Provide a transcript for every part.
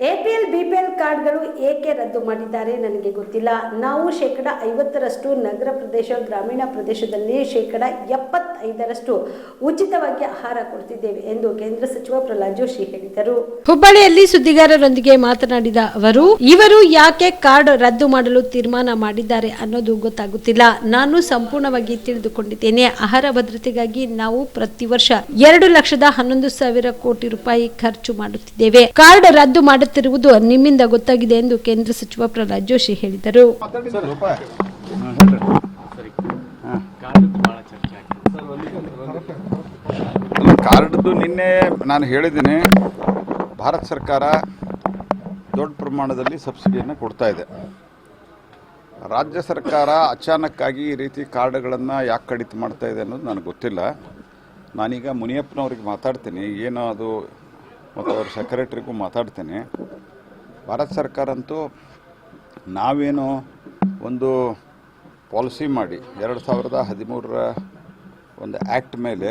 APL BPL ಕಾರ್ಡ್ಗಳು ಏಕೆ ರದ್ದು ಮಾಡಿದ್ದಾರೆ ನನಗೆ ಗೊತ್ತಿಲ್ಲ. ನಾವು ಶೇಕಡ ಐವತ್ತರಷ್ಟು ನಗರ ಪ್ರದೇಶ, ಗ್ರಾಮೀಣ ಪ್ರದೇಶದಲ್ಲಿ ಶೇಕಡ ಎಪ್ಪತ್ತೈದರಷ್ಟು ಉಚಿತವಾಗಿ ಆಹಾರ ಕೊಡ್ತಿದ್ದೇವೆ ಎಂದು ಕೇಂದ್ರ ಸಚಿವ ಪ್ರಹ್ಲಾದ್ ಜೋಶಿ ಹೇಳಿದರು. ಹುಬ್ಬಳ್ಳಿಯಲ್ಲಿ ಸುದ್ದಿಗಾರರೊಂದಿಗೆ ಮಾತನಾಡಿದ ಅವರು, ಇವರು ಯಾಕೆ ಕಾರ್ಡ್ ರದ್ದು ಮಾಡಲು ತೀರ್ಮಾನ ಮಾಡಿದ್ದಾರೆ ಅನ್ನೋದು ಗೊತ್ತಾಗುತ್ತಿಲ್ಲ. ನಾನು ಸಂಪೂರ್ಣವಾಗಿ ತಿಳಿದುಕೊಂಡಿದ್ದೇನೆ. ಆಹಾರ ಭದ್ರತೆಗಾಗಿ ನಾವು ಪ್ರತಿ ವರ್ಷ ಎರಡು ಲಕ್ಷದ ಹನ್ನೊಂದು ಸಾವಿರ ಕೋಟಿ ರೂಪಾಯಿ ಖರ್ಚು ಮಾಡುತ್ತಿದ್ದೇವೆ. ಕಾರ್ಡ್ ರದ್ದು ಮಾಡುತ್ತಿರುವುದು ನಿಮ್ಮಿಂದ ಗೊತ್ತಾಗಿದೆ ಎಂದು ಕೇಂದ್ರ ಸಚಿವ ಪ್ರಹ್ಲಾದ್ ಜೋಶಿ ಹೇಳಿದರು. ಕಾರ್ಡ್ದು ನಿನ್ನೆ ನಾನು ಹೇಳಿದ್ದೀನಿ ಭಾರತ ಸರ್ಕಾರ ದೊಡ್ಡ ಪ್ರಮಾಣದಲ್ಲಿ ಸಬ್ಸಿಡಿಯನ್ನು ಕೊಡ್ತಾ ಇದೆ. ರಾಜ್ಯ ಸರ್ಕಾರ ಅಚಾನಕ್ಕಾಗಿ ಈ ರೀತಿ ಕಾರ್ಡ್ಗಳನ್ನು ಯಾಕೆ ಕಡಿತ ಮಾಡ್ತಾ ಇದೆ ಅನ್ನೋದು ನನಗೆ ಗೊತ್ತಿಲ್ಲ. ನಾನೀಗ ಮುನಿಯಪ್ಪನವ್ರಿಗೆ ಮಾತಾಡ್ತೀನಿ ಏನೋ ಅದು ಮತ್ತು ಅವ್ರ ಸೆಕ್ರೆಟ್ರಿಗೂ ಮಾತಾಡ್ತೀನಿ. ಭಾರತ ಸರ್ಕಾರ ಅಂತೂ ನಾವೇನು ಒಂದು ಪಾಲಿಸಿ ಮಾಡಿ ಎರಡು ಸಾವಿರದ ಹದಿಮೂರರ ಒಂದು ಆ್ಯಕ್ಟ್ ಮೇಲೆ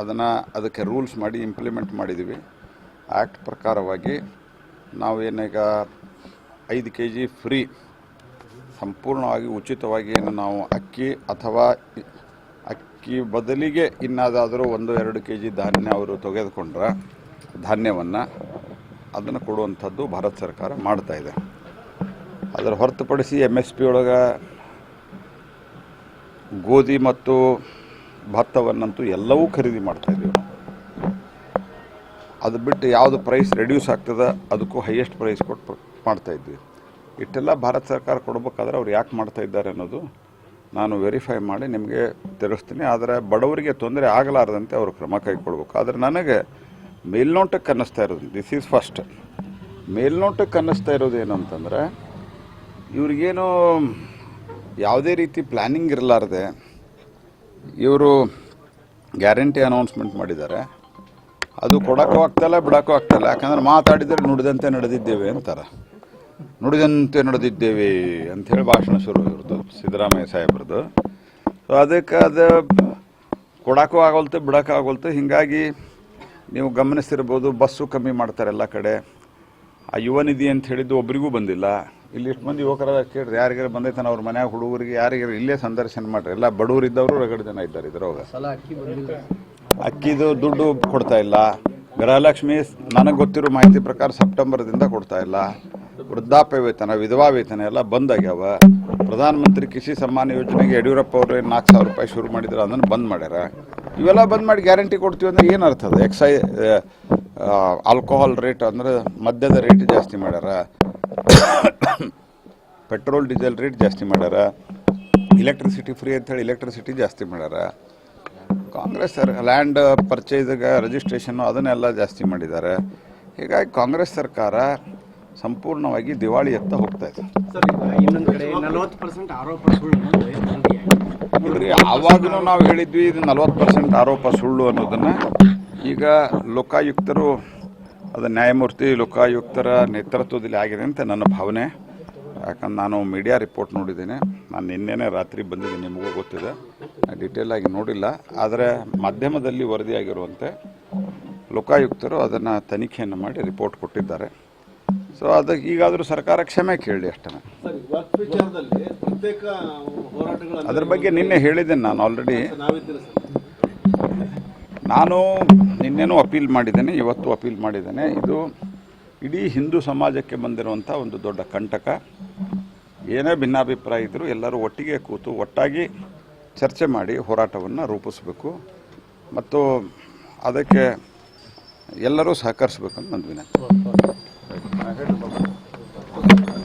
ಅದನ್ನು ಅದಕ್ಕೆ ರೂಲ್ಸ್ ಮಾಡಿ ಇಂಪ್ಲಿಮೆಂಟ್ ಮಾಡಿದ್ದೀವಿ. ಆ್ಯಕ್ಟ್ ಪ್ರಕಾರವಾಗಿ ನಾವೇನೀಗ ಐದು ಕೆ ಜಿ ಫ್ರೀ ಸಂಪೂರ್ಣವಾಗಿ ಉಚಿತವಾಗಿ ಏನು ನಾವು ಅಕ್ಕಿ ಅಥವಾ ಅಕ್ಕಿ ಬದಲಿಗೆ ಇನ್ನಾದಾದರೂ ಒಂದು ಎರಡು ಕೆ ಜಿ ಧಾನ್ಯ ಅವರು ತೆಗೆದುಕೊಂಡ್ರೆ ಧಾನ್ಯವನ್ನು ಅದನ್ನು ಕೊಡುವಂಥದ್ದು ಭಾರತ ಸರ್ಕಾರ ಮಾಡ್ತಾ ಇದೆ. ಅದರ ಹೊರತುಪಡಿಸಿ ಎಂ ಎಸ್ ಪಿ ಒಳಗೆ ಗೋಧಿ ಮತ್ತು ಭತ್ತವನ್ನಂತೂ ಎಲ್ಲವೂ ಖರೀದಿ ಮಾಡ್ತಾ ಇದ್ದೀವಿ. ಅದು ಬಿಟ್ಟು ಯಾವುದು ಪ್ರೈಸ್ ರೆಡ್ಯೂಸ್ ಆಗ್ತದೆ ಅದಕ್ಕೂ ಹೈಯೆಸ್ಟ್ ಪ್ರೈಸ್ ಕೊಟ್ಟು ಮಾಡ್ತಾ ಇದ್ವಿ. ಇಷ್ಟೆಲ್ಲ ಭಾರತ ಸರ್ಕಾರ ಕೊಡಬೇಕಾದ್ರೆ ಅವ್ರು ಯಾಕೆ ಮಾಡ್ತಾ ಇದ್ದಾರೆ ಅನ್ನೋದು ನಾನು ವೆರಿಫೈ ಮಾಡಿ ನಿಮಗೆ ತಿಳಿಸ್ತೀನಿ. ಆದರೆ ಬಡವರಿಗೆ ತೊಂದರೆ ಆಗಲಾರದಂತೆ ಅವರು ಕ್ರಮ ಕೈಗೊಳ್ಬೇಕು. ಆದರೆ ನನಗೆ ಮೇಲ್ನೋಟಕ್ಕೆ ಅನ್ನಿಸ್ತಾ ಇರೋದು ದಿಸ್ ಈಸ್ ಫಸ್ಟ್ ಮೇಲ್ನೋಟಕ್ಕೆ ಅನ್ನಿಸ್ತಾ ಇರೋದು ಏನು ಅಂತಂದರೆ ಇವ್ರಿಗೇನು ಯಾವುದೇ ರೀತಿ ಪ್ಲ್ಯಾನಿಂಗ್ ಇರಲಾರ್ದೆ ಇವರು ಗ್ಯಾರಂಟಿ ಅನೌನ್ಸ್ಮೆಂಟ್ ಮಾಡಿದ್ದಾರೆ. ಅದು ಕೊಡೋಕ್ಕೂ ಆಗ್ತಾಯಿಲ್ಲ ಬಿಡೋಕ್ಕೂ ಆಗ್ತಾಯಿಲ್ಲ ಯಾಕಂದ್ರೆ ಮಾತಾಡಿದರೆ ನುಡಿದಂತೆ ನಡೆದಿದ್ದೇವೆ ಅಂತಾರೆ. ನುಡಿದಂತೆ ನಡೆದಿದ್ದೇವೆ ಅಂಥೇಳಿ ಭಾಷಣ ಶುರು ಇರೋದು ಸಿದ್ದರಾಮಯ್ಯ ಸಾಹೇಬ್ರದ್ದು. ಸೊ ಅದಕ್ಕೆ ಅದು ಕೊಡೋಕ್ಕೂ ಆಗೋಲ್ತು, ಬಿಡೋಕ್ಕೂ ಆಗೋಲ್ತು. ಹೀಗಾಗಿ ನೀವು ಗಮನಿಸಿರ್ಬೋದು ಬಸ್ಸು ಕಮ್ಮಿ ಮಾಡ್ತಾರೆ ಎಲ್ಲ ಕಡೆ. ಆ ಯುವ ನಿಧಿ ಅಂತ ಹೇಳಿದ್ದು ಒಬ್ರಿಗೂ ಬಂದಿಲ್ಲ. ಇಲ್ಲಿ ಇಷ್ಟು ಮಂದಿ ಯುವಕರ ಕೇಳ್ರಿ ಯಾರಿಗಾರು ಬಂದೈತಾನ ಅವ್ರ ಮನ್ಯಾಗ ಹುಡುಗರಿಗೆ ಯಾರಿಗಾರ ಇಲ್ಲೇ ಸಂದರ್ಶನ ಮಾಡ್ರಿ. ಎಲ್ಲ ಬಡವರಿದ್ದವರು ರಗಡ ಜನ ಇದ್ದಾರೆ ಇದ್ರೊಳಗೆ. ಅಕ್ಕಿದು ದುಡ್ಡು ಕೊಡ್ತಾ ಇಲ್ಲ. ಗೃಹಲಕ್ಷ್ಮಿ ನನಗೆ ಗೊತ್ತಿರೋ ಮಾಹಿತಿ ಪ್ರಕಾರ ಸೆಪ್ಟೆಂಬರ್ದಿಂದ ಕೊಡ್ತಾ ಇಲ್ಲ. ವೃದ್ಧಾಪ್ಯ ವೇತನ ವಿಧವಾ ವೇತನ ಎಲ್ಲ ಬಂದಾಗ್ಯಾವ. ಪ್ರಧಾನಮಂತ್ರಿ ಕೃಷಿ ಸಮ್ಮಾನ ಯೋಜನೆಗೆ ಯಡಿಯೂರಪ್ಪ ಅವರು ನಾಲ್ಕು ಸಾವಿರ ರೂಪಾಯಿ ಶುರು ಮಾಡಿದ್ರು ಅದನ್ನು ಬಂದ್ ಮಾಡ್ಯಾರ. ಇವೆಲ್ಲ ಬಂದ್ ಮಾಡಿ ಗ್ಯಾರಂಟಿ ಕೊಡ್ತೀವಿ ಅಂದ್ರೆ ಏನು ಅರ್ಥ ಅದು? ಎಕ್ಸೈ ಆಲ್ಕೋಹಾಲ್ ರೇಟ್ ಅಂದ್ರೆ ಮದ್ಯದ ರೇಟ್ ಜಾಸ್ತಿ ಮಾಡ್ಯಾರ. ಪೆಟ್ರೋಲ್ ಡೀಸೆಲ್ ರೇಟ್ ಜಾಸ್ತಿ ಮಾಡ್ಯಾರ. ಇಲೆಕ್ಟ್ರಿಸಿಟಿ ಫ್ರೀ ಅಂತೇಳಿ ಇಲೆಕ್ಟ್ರಿಸಿಟಿ ಜಾಸ್ತಿ ಮಾಡ್ಯಾರ. ಕಾಂಗ್ರೆಸ್ ಸರ್ ಲ್ಯಾಂಡ್ ಪರ್ಚೇಸ್ಗೆ ರಿಜಿಸ್ಟ್ರೇಷನ್ನು ಅದನ್ನೆಲ್ಲ ಜಾಸ್ತಿ ಮಾಡಿದ್ದಾರೆ. ಹೀಗಾಗಿ ಕಾಂಗ್ರೆಸ್ ಸರ್ಕಾರ ಸಂಪೂರ್ಣವಾಗಿ ದಿವಾಳಿಯತ್ತ ಹೋಗ್ತಾ ಇದೆ. ಇದ್ರಿ ಆವಾಗಲೂ ನಾವು ಹೇಳಿದ್ವಿ ಇದು ನಲ್ವತ್ತು ಪರ್ಸೆಂಟ್ ಆರೋಪ ಸುಳ್ಳು ಅನ್ನೋದನ್ನು. ಈಗ ಲೋಕಾಯುಕ್ತರು ಅದು ನ್ಯಾಯಮೂರ್ತಿ, ಲೋಕಾಯುಕ್ತರ ನೇತೃತ್ವದಲ್ಲಿ ಆಗಿದೆ ಅಂತ ನನ್ನ ಭಾವನೆ. ಯಾಕಂದ್ರೆ ನಾನು ಮೀಡಿಯಾ ರಿಪೋರ್ಟ್ ನೋಡಿದ್ದೇನೆ. ನಾನು ನಿನ್ನೆನೇ ರಾತ್ರಿ ಬಂದಿದ್ದೆ ನಿಮಗೂ ಗೊತ್ತಿದೆ. ಡೀಟೇಲ್ ಆಗಿ ನೋಡಿಲ್ಲ. ಆದರೆ ಮಾಧ್ಯಮದಲ್ಲಿ ವರದಿಯಾಗಿರುವಂತೆ ಲೋಕಾಯುಕ್ತರು ಅದನ್ನು ತನಿಖೆಯನ್ನು ಮಾಡಿ ರಿಪೋರ್ಟ್ ಕೊಟ್ಟಿದ್ದಾರೆ. ಸೊ ಅದಕ್ಕೆ ಈಗಾದರೂ ಸರ್ಕಾರ ಕ್ಷಮೆ ಕೇಳಿ ಅಷ್ಟೇ. ಅದ್ರ ಬಗ್ಗೆ ನಿನ್ನೆ ಹೇಳಿದ್ದೇನೆ ನಾನು ಆಲ್ರೆಡಿ ನಾನು ನಿನ್ನೆನೂ ಅಪೀಲ್ ಮಾಡಿದ್ದೇನೆ ಇವತ್ತು ಅಪೀಲ್ ಮಾಡಿದ್ದೇನೆ. ಇದು ಇಡೀ ಹಿಂದೂ ಸಮಾಜಕ್ಕೆ ಬಂದಿರುವಂಥ ಒಂದು ದೊಡ್ಡ ಕಂಟಕ. ಏನೇ ಭಿನ್ನಾಭಿಪ್ರಾಯ ಇದ್ದರೂ ಎಲ್ಲರೂ ಒಟ್ಟಿಗೆ ಕೂತು ಒಟ್ಟಾಗಿ ಚರ್ಚೆ ಮಾಡಿ ಹೋರಾಟವನ್ನು ರೂಪಿಸಬೇಕು. ಮತ್ತು ಅದಕ್ಕೆ ಎಲ್ಲರೂ ಸಹಕರಿಸಬೇಕು ಅಂತ ನನ್ನ ವಿನಂತಿ.